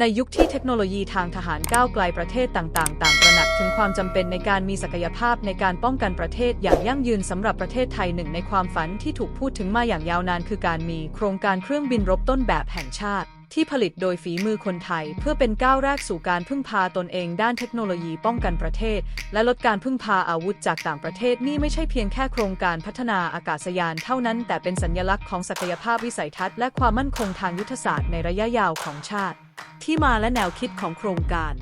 ในยุคที่เทคโนโลยีทางทหารก้าวไกลประเทศต่างๆ ต่างตระหนักถึงความจำเป็นในการมีศักยภาพในการป้องกันประเทศอย่างยั่งยืนสำหรับประเทศไทยหนึ่งในความฝันที่ถูกพูดถึงมาอย่างยาวนานคือการมีโครงการเครื่องบินรบต้นแบบแห่งชาติ ที่ผลิตโดยฝีมือคนไทย เพื่อเป็นก้าวแรกสู่การพึ่งพาตนเองด้านเทคโนโลยีป้องกันประเทศ และลดการพึ่งพาอาวุธจากต่างประเทศนี่ไม่ใช่เพียงแค่โครงการพัฒนาอากาศยานเท่านั้น แต่เป็นสัญลักษณ์ของศักยภาพวิสัยทัศน์และความมั่นคงทางยุทธศาสตร์ในระยะยาวของชาติ ที่มาและแนวคิดของโครงการ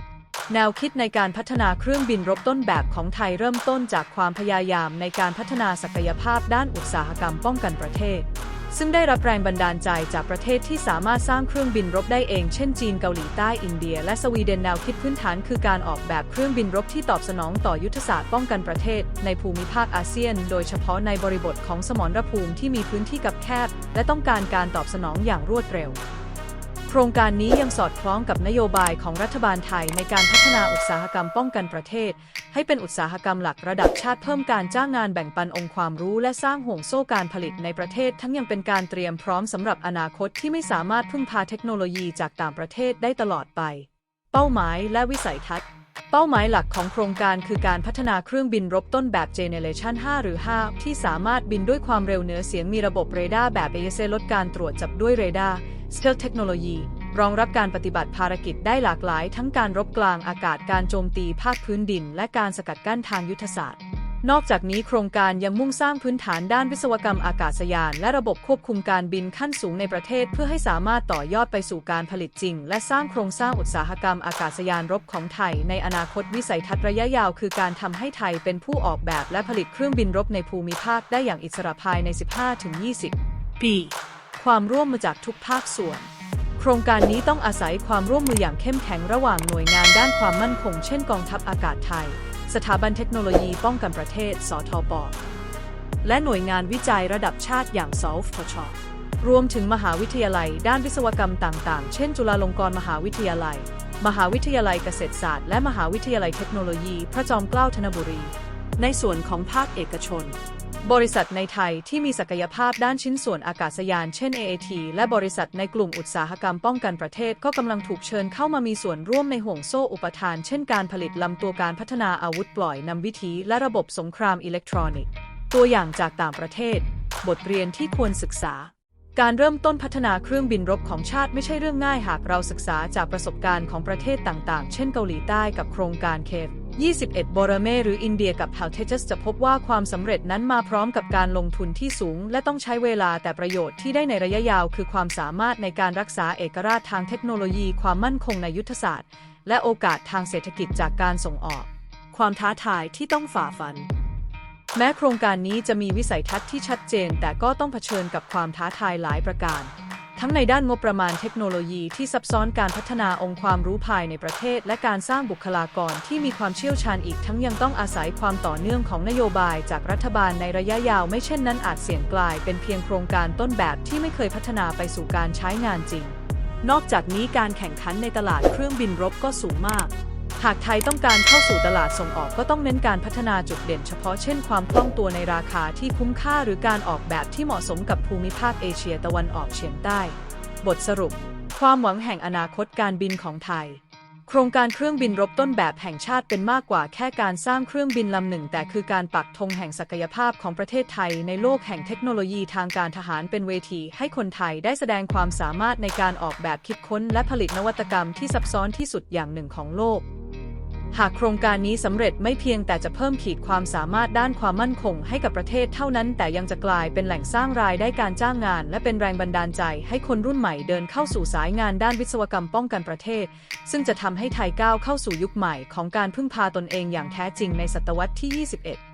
แนวคิดในการพัฒนาเครื่องบินรบต้นแบบของไทยเริ่มต้นจากความพยายามในการพัฒนาศักยภาพด้านอุตสาหกรรมป้องกันประเทศ ซึ่งได้รับแรงบันดาลใจจากประเทศที่สามารถสร้างเครื่องบินรบได้เอง เช่นจีนเกาหลีใต้อินเดีย และสวีเดนแนวคิดพื้นฐานคือการออกแบบเครื่องบินรบที่ตอบสนองต่อยุทธศาสตร์ป้องกันประเทศ ในภูมิภาคอาเซียน โดยเฉพาะในบริบทของสมรภูมิที่มีพื้นที่กับแคบ และต้องการการตอบสนองอย่างรวดเร็ว ครงการนี้ยังสอดคล้องกับนโยบายของรัฐบาลไทยในการพัฒนาอุตสาหกรรมป้องกันประเทศ ให้เป็นอุตสาหกรรมหลักระดับชาติเพิ่มการจ้างงานแบ่งปันองค์ความรู้และสร้างห่วงโซ่การผลิตในประเทศ ทั้งยังเป็นการเตรียมพร้อมสำหรับอนาคตที่ไม่สามารถพึ่งพาเทคโนโลยีจากต่างประเทศได้ตลอดไป เป้าหมายและวิสัยทัศน์เป้าหมายหลักของโครงการคือการพัฒนาเครื่องบินรบต้นแบบ Generation 5 หรือ 5 ที่สามารถบินด้วยความเร็วเหนือเสียงมีระบบเรดาร์แบบ AESA ลดการตรวจจับด้วยเรดาร์ Stealth Technology รองรับการปฏิบัติภารกิจได้หลากหลาย ทั้งการรบกลางอากาศการโจมตีภาคพื้นดิน และการสกัดกั้นทางยุทธศาสตร์ นอกจากนี้โครงการยังมุ่งสร้างพื้นฐานด้านวิศวกรรมอากาศยาน และระบบควบคุมการบินขั้นสูงในประเทศ เพื่อให้สามารถต่อยอดไปสู่การผลิตจริง และสร้างโครงสร้างอุตสาหกรรมอากาศยานรบของไทย ในอนาคตวิสัยทัศน์ระยะยาว คือการทำให้ไทยเป็นผู้ออกแบบและผลิตเครื่องบินรบในภูมิภาคได้อย่างอิสระภายใน 15-20 ปี ความร่วมมือจากทุกภาคส่วน โครงการนี้ต้องอาศัยความร่วมมืออย่างเข้มแข็งระหว่างหน่วยงานด้านความมั่นคง เช่นกองทัพอากาศไทย สถาบันเทคโนโลยีป้องกันประเทศ สทป และหน่วยงานวิจัยระดับชาติอย่างสฟทชรวมถึงมหาวิทยาลัยด้านวิศวกรรมต่างๆ เช่น จุฬาลงกรณ์มหาวิทยาลัย มหาวิทยาลัยเกษตรศาสตร์ และมหาวิทยาลัยเทคโนโลยี พระจอมเกล้าธนบุรี ในส่วนของภาคเอกชน บริษัทในไทยที่มีศักยภาพด้านชิ้นส่วนอากาศยานเช่น AAT และบริษัทในกลุ่มอุตสาหกรรมป้องกันประเทศก็กำลังถูกเชิญเข้ามามีส่วนร่วมในห่วงโซ่อุปทาน เช่นการผลิตลำตัวการพัฒนาอาวุธปล่อยนำวิธีและระบบสงครามอิเล็กทรอนิกส์ ตัวอย่างจากต่างประเทศ บทเรียนที่ควรศึกษา การเริ่มต้นพัฒนาเครื่องบินรบของชาติไม่ใช่เรื่องง่ายหากเราศึกษาจากประสบการณ์ของประเทศต่างๆ เช่นเกาหลีใต้กับโครงการเคฟ 21บรเมหรืออินเดียกับ h a l t e j u s จะพบว่าความสำเร็จนั้นมาพร้อมกับการลงทุนที่สูง และต้องใช้เวลาแต่ประโยชน์ที่ได้ในระยะยาว คือความสามารถในการรักษาเอกราชทางเทคโนโลยี ความมั่นคงในยุทธศาสตร์ และโอกาสทางเศรษฐกิจจากการส่งออก ความท้าทายที่ต้องฝ่าฟัน แม้โครงการนี้จะมีวิสัยทัศน์ที่ชัดเจน แต่ก็ต้องเผชิญกับความท้าทายหลายประการ ทั้งในด้านงบประมาณเทคโนโลยีที่ซับซ้อนการพัฒนาองค์ความรู้ภายในประเทศ และการสร้างบุคลากรที่มีความเชี่ยวชาญอีกทั้งยังต้องอาศัยความต่อเนื่องของนโยบายจากรัฐบาลในระยะยาวไม่เช่นนั้นอาจเสี่ยงกลายเป็นเพียงโครงการต้นแบบที่ไม่เคยพัฒนาไปสู่การใช้งานจริง นอกจากนี้การแข่งขันในตลาดเครื่องบินรบก็สูงมาก หากไทยต้องการเข้าสู่ตลาดส่งออกก็ต้องเน้นการพัฒนาจุดเด่นเฉพาะเช่นความคล่องตัวในราคาที่คุ้มค่าหรือการออกแบบที่เหมาะสมกับภูมิภาคเอเชียตะวันออกเฉียงใต้ บทสรุป ความหวังแห่งอนาคตการบินของไทย โครงการเครื่องบินรบต้นแบบแห่งชาติเป็นมากกว่าแค่การสร้างเครื่องบินลำหนึ่ง แต่คือการปักธงแห่งศักยภาพของประเทศไทย ในโลกแห่งเทคโนโลยีทางการทหารเป็นเวที ให้คนไทยได้แสดงความสามารถในการออกแบบคิดค้น และผลิตนวัตกรรมที่ซับซ้อนที่สุดอย่างหนึ่งของโลก หากโครงการนี้สำเร็จไม่เพียงแต่จะเพิ่มขีดความสามารถด้านความมั่นคงให้กับประเทศเท่านั้น แต่ยังจะกลายเป็นแหล่งสร้างรายได้การจ้างงาน และเป็นแรงบันดาลใจให้คนรุ่นใหม่เดินเข้าสู่สายงานด้านวิศวกรรมป้องกันประเทศ ซึ่งจะทำให้ไทยก้าวเข้าสู่ยุคใหม่ของการพึ่งพาตนเองอย่างแท้จริงในศตวรรษที่ 21